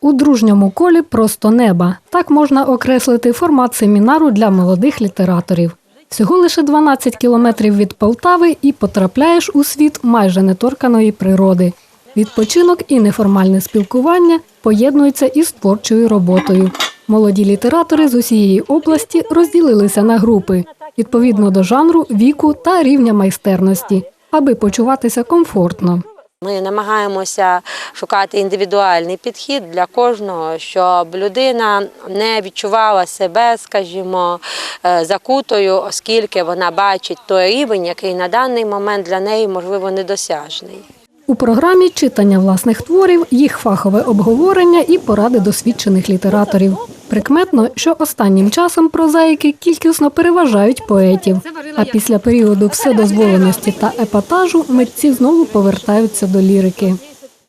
У дружньому колі просто неба. Так можна окреслити формат семінару для молодих літераторів. Всього лише 12 кілометрів від Полтави і потрапляєш у світ майже неторканої природи. Відпочинок і неформальне спілкування поєднуються із творчою роботою. Молоді літератори з усієї області розділилися на групи відповідно до жанру, віку та рівня майстерності, аби почуватися комфортно. Ми намагаємося шукати індивідуальний підхід для кожного, щоб людина не відчувала себе, скажімо, е, закутою, оскільки вона бачить той рівень, який на даний момент для неї можливо недосяжний. У програмі читання власних творів, їх фахове обговорення і поради досвідчених літераторів. Прикметно, що останнім часом прозаїки кількісно переважають поетів. А після періоду вседозволеності та епатажу митці знову повертаються до лірики.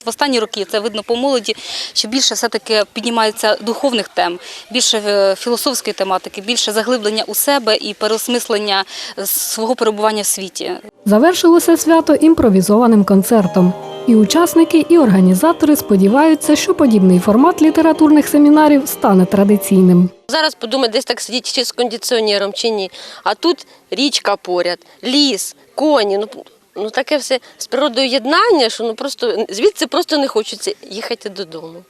В останні роки це видно по молоді, що більше все-таки піднімається духовних тем, більше е, філософської тематики, більше заглиблення у себе і переосмислення свого перебування в світі. Завершилося свято імпровізованим концертом. І учасники, і організатори сподіваються, що подібний формат літературних семінарів стане традиційним. Зараз подумай, десь так сидіти чи з кондиціонером, чи ні. А тут річка поряд, ліс, коні. Ну, ну таке все з природою єднання, що ну просто звідси просто не хочеться їхати додому.